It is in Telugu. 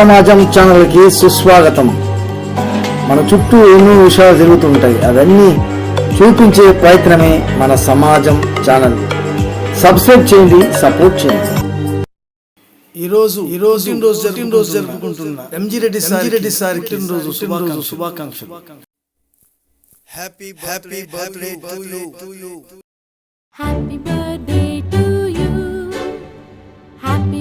సమాజం ఛానల్కి సుస్వాగతం. మన చుట్టూ ఎన్నో విషయాలు జరుగుతుంటాయి. అవన్నీ చూపించే ప్రయత్నమే మన సమాజం ఛానల్. సబ్స్క్రైబ్ చేయండి సపోర్ట్ చేయండి. ఈరోజు ఈరోజు రోజు రోజు జరుపుకుంటున్న MG Reddy sir Reddy sir రోజు శుభాకాంక్షలు. శుభాకాంక్షలు. Happy happy birthday to happy birthday to happy